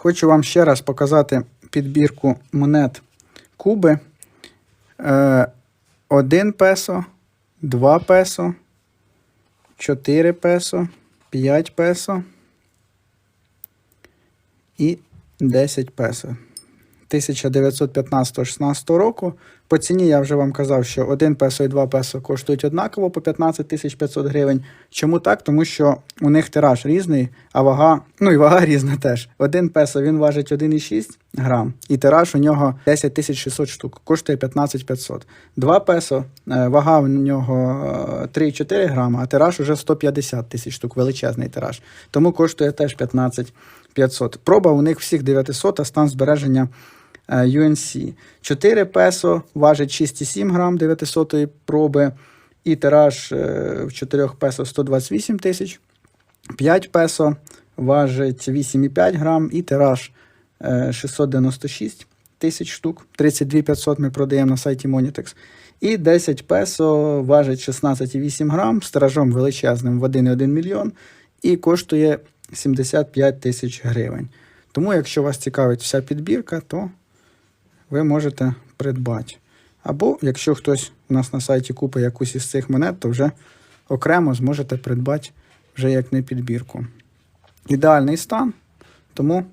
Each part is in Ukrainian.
Хочу вам ще раз показати підбірку монет Куби. Е, 1 песо, 2 песо, 4 песо, 5 песо і 10 песо. 1915-16 року. По ціні я вже вам казав, що 1 песо і 2 песо коштують однаково по 15 500 гривень. Чому так? Тому що у них тираж різний, а вага, ну і вага різна теж. 1 песо він важить 1,6 грам, і тираж у нього 10 600 штук, коштує 15 500. 2 песо, е, вага в нього е, 3,4 грама, а тираж уже 150 тисяч штук, величезний тираж. Тому коштує теж 15 500. Проба у них всіх 900, а стан збереження е, UNC. 4 песо важить 6,7 грам 900 проби, і тираж е, в 4 песо 128 тисяч. 5 песо важить 8,5 грам, і тираж е, 696 тисяч штук. 32 500 ми продаємо на сайті Monitex. І 10 песо важить 16,8 грам з тиражом величезним в 1,1 мільйон і коштує 75 тисяч гривень. Тому, якщо вас цікавить вся підбірка, то ви можете придбати. Або якщо хтось у нас на сайті купить якусь із цих монет, то вже окремо зможете придбати вже як не підбірку. Ідеальний стан, тому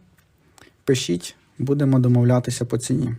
пишіть, будемо домовлятися по ціні.